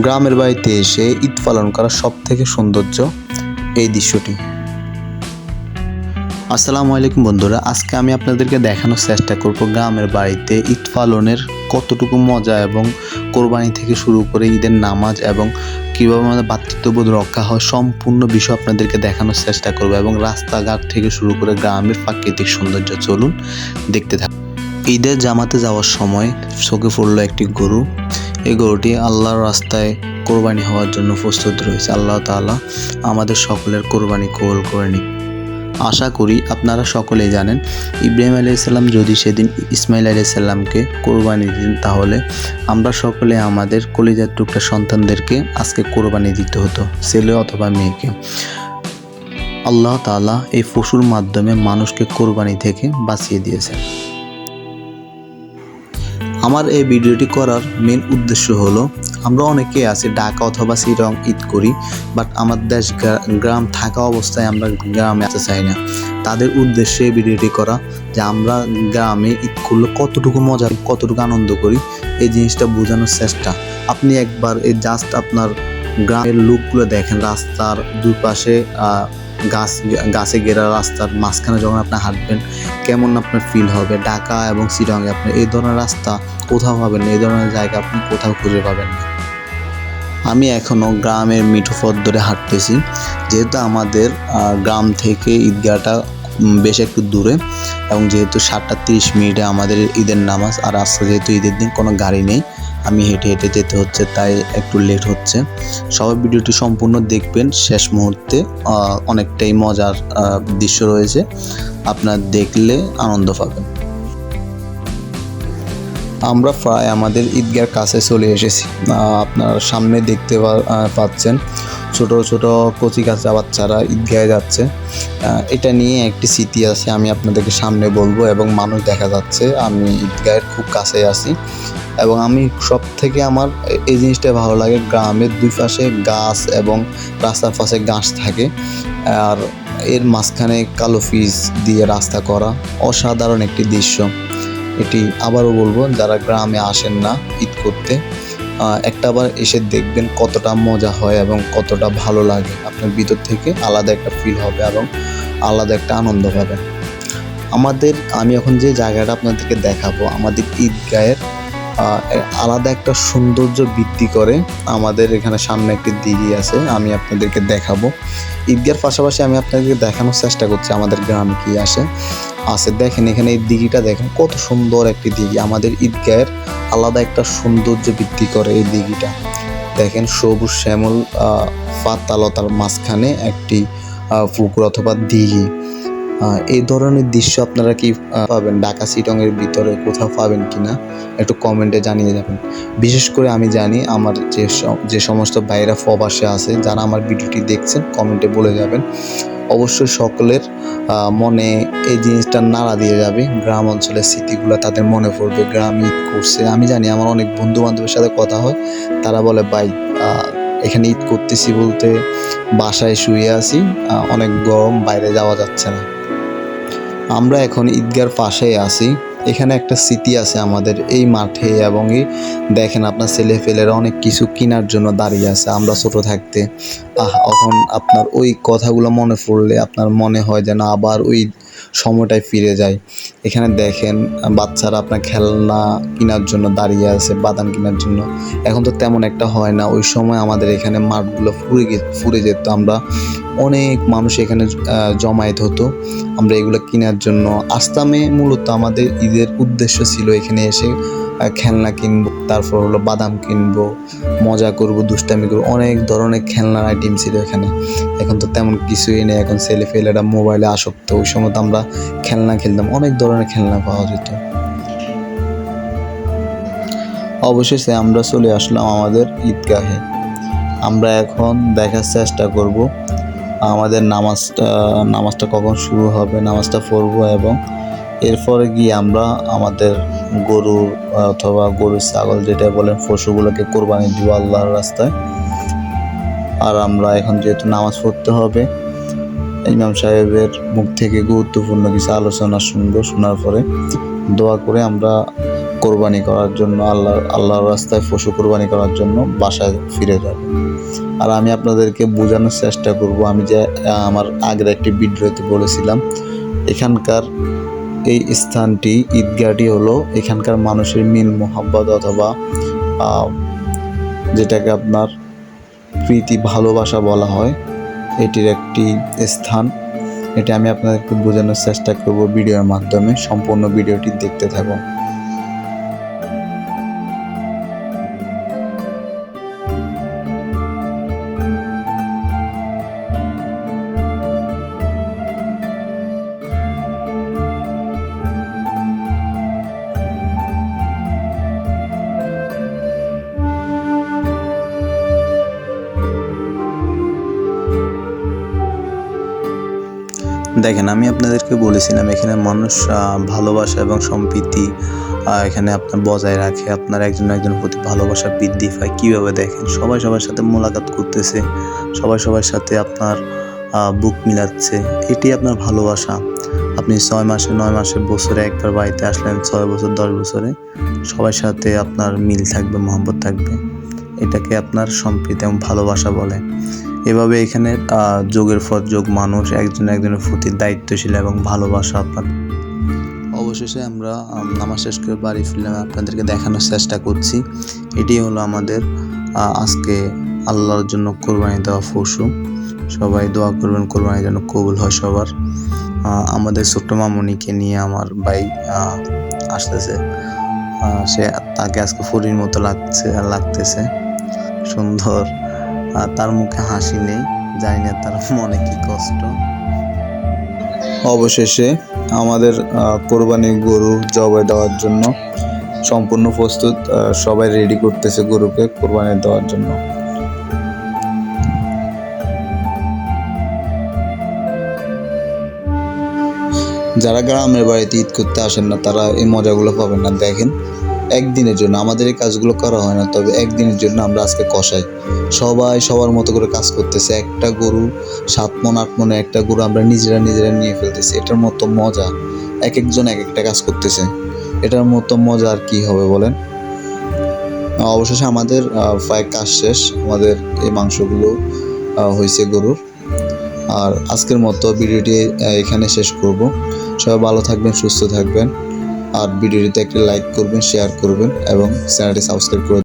গ্রামের বাড়িতে এসে ঈদ পালন করা সব থেকে সৌন্দর্য এই দৃশ্যটি। আসসালামু আলাইকুম বন্ধুরা, আজকে আমি আপনাদেরকে দেখানোর চেষ্টা করব গ্রামের বাড়িতে ঈদ পালনের কতটুকু মজা এবং কোরবানি থেকে শুরু করে ঈদের নামাজ এবং কীভাবে আমাদের ভাতৃত্ববোধ রক্ষা হয় সম্পূর্ণ বিষয় আপনাদেরকে দেখানোর চেষ্টা করব এবং রাস্তাঘাট থেকে শুরু করে গ্রামের প্রাকৃতিক সৌন্দর্য চলুন দেখতে থাকুন। ঈদের জামাতে যাওয়ার সময় চোখে পড়ল একটি গরু এই গরুটি আল্লাহর রাস্তায় কোরবানি হওয়ার জন্য প্রস্তুত রয়েছে। আল্লাহ তাআলা আমাদের সকলের কোরবানি কবুল করে নিক। আশা করি আপনারা সকলেই জানেন, ইব্রাহিম আলাইসাল্লাম যদি সেদিন ইসমাইল আলাইসাল্লামকে কোরবানি দিন তাহলে আমরা সকলে আমাদের কলিজার টুকরা সন্তানদেরকে আজকে কোরবানি দিতে হতো, ছেলে অথবা মেয়েকে। আল্লাহ তাআলা এই পশুর মাধ্যমে মানুষকে কোরবানি থেকে বাঁচিয়ে দিয়েছেন। আমার এই ভিডিওটি করার মেন উদ্দেশ্য হলো, আমরা অনেকে আছি ঢাকা অথবা শ্রীরং ঈদ করি বাট আমার দেশ গ্রাম থাকা অবস্থায় আমরা গ্রামে আসতে চাই না। তাদের উদ্দেশ্যে ভিডিওটি করা যে আমরা গ্রামে ঈদ করলে কতটুকু মজা, কতটুকু আনন্দ করি, এই জিনিসটা বোঝানোর চেষ্টা। আপনি একবার এই জাস্ট আপনার গ্রামের লুকগুলো দেখেন, রাস্তার দুপাশে গাছ গাছে ঘেরা রাস্তার মাঝখানে যখন আপনি হাঁটবেন, কেমন আপনার ফিল হবে? ঢাকা এবং শিলংয়ে আপনি এই ধরনের রাস্তা কোথাও পাবেন না, এই ধরনের জায়গা আপনি কোথাও খুঁজে পাবেন না। আমি এখনও গ্রামের মিঠো পথ ধরে হাঁটতেছি, যেহেতু আমাদের গ্রাম থেকে ঈদগাহটা বেশ একটু দূরে এবং যেহেতু সাতটা তিরিশ মিনিটে আমাদের ঈদের নামাজ, আর আজকে যেহেতু ঈদের দিন কোনো গাড়ি নেই আমি হেঁটে হেঁটে যেতে হচ্ছে, তাই একটু লেট হচ্ছে। সবাই ভিডিওটি সম্পূর্ণ দেখবেন, শেষ মুহূর্তে অনেকটাই মজার দৃশ্য রয়েছে। আপনার দেখলে আনন্দ পাবেন। আমরা প্রায় আমাদের ঈদগার কাছে চলে এসেছি। আপনারা সামনে দেখতে পাচ্ছেন ছোট ছোট কচি কাঁচা বাচ্চারা ঈদগাহে যাচ্ছে। এটা নিয়ে একটি স্মৃতি আছে, আমি আপনাদেরকে সামনে বলব এবং মানুষ দেখা যাচ্ছে। আমি ঈদগাহের খুব কাছে আছি। এবং আমি সব থেকে আমার এই জিনিসটা ভালো লাগে, গ্রামের দুই পাশে গাছ এবং রাস্তার পাশে গাছ থাকে। আর এর মাঝখানে কালো ফিস দিয়ে রাস্তা করা অসাধারণ একটি দৃশ্য। এটি আবারও বলব, যারা গ্রামে আসেন না ঈদ করতে একটা বার এসে দেখবেন কতটা মজা হয় এবং কতটা ভালো লাগে। আপনার ভিতর থেকে আলাদা একটা ফিল হবে এবং আলাদা একটা আনন্দ পাবেন। আমাদের, আমি এখন যে জায়গাটা আপনাদেরকে দেখাবো, আমাদের ঈদগাহের আলাদা একটা সৌন্দর্য বৃদ্ধি করে আমাদের এখানে সামনে একটি দিঘি আছে, আমি আপনাদেরকে দেখাবো। ঈদগার পাশাপাশি আমি আপনাদেরকে দেখানোর চেষ্টা করছি, আমাদের গ্রামে কি আসে, আছে। দেখেন এখানে এই দিঘিটা দেখেন, কত সুন্দর একটি দিঘি। আমাদের ঈদগাহের আলাদা একটা সৌন্দর্য বৃদ্ধি করে এই দিঘিটা। দেখেন সবুজ শ্যামল পাতালতার মাঝখানে একটি পুকুর অথবা দিঘি। এই ধরনের দৃশ্য আপনারা কি পাবেন? ঢাকা, সিটংয়ের ভিতরে কোথাও পাবেন কি না একটু কমেন্টে জানিয়ে যাবেন। বিশেষ করে আমি জানি আমার যে যে সমস্ত ভাইরা প্রবাসে আছে, যারা আমার ভিডিওটি দেখছেন কমেন্টে বলে যাবেন। অবশ্যই সকলের মনে এই জিনিসটা নাড়া দিয়ে যাবে। গ্রাম অঞ্চলের স্মৃতিগুলো তাদের মনে পড়বে। গ্রাম ঈদ করছে। আমি জানি আমার অনেক বন্ধু বান্ধবের সাথে কথা হয়। তারা বলে, ভাই এখানে ঈদ করতেছি বলতে বাসায় শুয়ে আছি। অনেক গরম, বাইরে যাওয়া যাচ্ছে না। আমরা এখন ঈদগার পাশেই আছি। এখানে একটা স্মৃতি আছে আমাদের এই মাঠে এবং দেখেন আপনার ছেলে ফেলেরা অনেক কিছু কেনার জন্য দাঁড়িয়ে আছে আমরা ছোট থাকতে। আহ, এখন আপনার ওই কথাগুলো মনে পড়লে আপনার মনে হয় যেন আবার ওই সময়টায় ফিরে যায়। এখানে দেখেন, বাচ্চারা আপনার খেলনা কেনার জন্য দাঁড়িয়ে আছে, বাদাম কেনার জন্য। এখন তো তেমন একটা হয় না। ওই সময় আমাদের এখানে মাঠগুলো ফুরে ফুরে যেত। আমরা অনেক মানুষ এখানে জমায়েত হতো আমরা এগুলো কেনার জন্য। আস্তামে মূলত আমাদের ঈদের উদ্দেশ্য ছিল এখানে এসে খেলনা কিনবো, তারপর হলো বাদাম কিনবো, মজা করব, দুষ্টামি করব, অনেক ধরনের খেলনার আইটেম ছিল এখানে। এখন তো তেমন কিছুই নেই। এখন ছেলে ফেলেরা মোবাইলে আসক্ত। ওই সময় তো আমরা খেলনা খেলতাম, অনেক ধরনের খেলনা পাওয়া যেত। অবশেষে আমরা চলে আসলাম আমাদের ঈদগাহে। আমরা এখন দেখার চেষ্টা করব আমাদের নামাজটা নামাজটা কখন শুরু হবে, নামাজটা পড়ব এবং এরপরে গিয়ে আমরা আমাদের গরু অথবা গরু ছাগল যেটা বলেন, পশুগুলোকে কোরবানি দিব আল্লাহর রাস্তায়। আর আমরা এখন যেহেতু নামাজ পড়তে হবে ইমাম সাহেবের মুখ থেকে গুরুত্বপূর্ণ কিছু আলোচনা শুনব, শোনার পরে দোয়া করে আমরা কোরবানি করার জন্য, আল্লাহ, আল্লাহর রাস্তায় পশু কোরবানি করার জন্য বাসায় ফিরে যাবে। আর আমি আপনাদেরকে বোঝানোর চেষ্টা করব, আমি যে আমার আগের একটি ভিডিওতে বলেছিলাম, এখানকার এই স্থানটি, ঈদগাহটি হলো এখানকার মানুষের মিল মোহাব্বত অথবা যেটাকে আপনার প্রীতি ভালোবাসা বলা হয়। এটির একটি স্থান। এটা আমি আপনাদেরকে বোঝানোর চেষ্টা করব ভিডিওর মাধ্যমে। সম্পূর্ণ ভিডিওটি দেখতে থাকুন। দেখেন, আমি আপনাদেরকে বলেছিলাম, এখানে মানুষ ভালোবাসা এবং সম্প্রীতি এখানে আপনার বজায় রাখে, আপনার একজন একজনের প্রতি ভালোবাসা বৃদ্ধি পায়। কীভাবে দেখেন? সবাই সবার সাথে মোলাকাত করতেছে, সবাই সবার সাথে আপনার বুক মিলাচ্ছে। এটি আপনার ভালোবাসা। আপনি ছয় মাসে, নয় মাসে, বছরে একবার বাড়িতে আসলেন, ছয় বছর, দশ বছরে সবার সাথে আপনার মিল থাকবে, মহব্বত থাকবে। এটাকে আপনার সম্প্রীতি এবং ভালোবাসা বলে। এভাবে এখানে যোগের পর যোগ মানুষ একজন একজনের প্রতি দায়িত্বশীল এবং ভালোবাসা আপনার। অবশেষে আমরা আম, নামাজ শেষ করে বাড়ি ফিরলাম আপনাদেরকে দেখানোর চেষ্টা করছি। এটি হলো আমাদের আজকে আল্লাহর জন্য কোরবানি দেওয়া পশু। সবাই দোয়া করবেন কোরবানির জন্য কবুল হয় সবার। আমাদের ছোট্ট মামনিকে নিয়ে আমার ভাই আসতেছে। সে তাকে আজকে ফুরির মতো লাগছে লাগতেছে। সুন্দর। তার মুখে হাসি নেই, জানি না তার মনে কি কষ্ট। অবশেষে আমাদের কোরবানির গরু জবাই দেওয়ার জন্য সম্পূর্ণ প্রস্তুত সবাই রেডি করতেছে গরুকে কোরবানি দেওয়ার জন্য। যারা গ্রামের বাড়িতে ঈদ করতে আসেন না, তারা এই মজাগুলো পাবেন না, দেখেন। একদিনের জন্য। আমাদের এই কাজগুলো করা হয় না, তবে একদিনের জন্য আমরা আজকে কষাই। সবাই সবার মতো করে কাজ করতেছে। একটা গরু সাত মন, আট মনে একটা গরু আমরা নিজেরা নিজেরা নিয়ে ফেলতেছি। এটার মতো মজা। এক একজন এক একটা কাজ করতেছে। এটার মতো মজা আর কি হবে বলেন? অবশেষে আমাদের প্রায় কাজ শেষ। আমাদের এই মাংসগুলো হয়েছে গরুর। আর আজকের মতো ভিডিওটি এখানে শেষ করব। সবাই ভালো থাকবেন, সুস্থ থাকবেন। আর ভিডিওটিতে একটা লাইক করবেন শেয়ার করবেন এবং চ্যানেলটি সাবস্ক্রাইব করে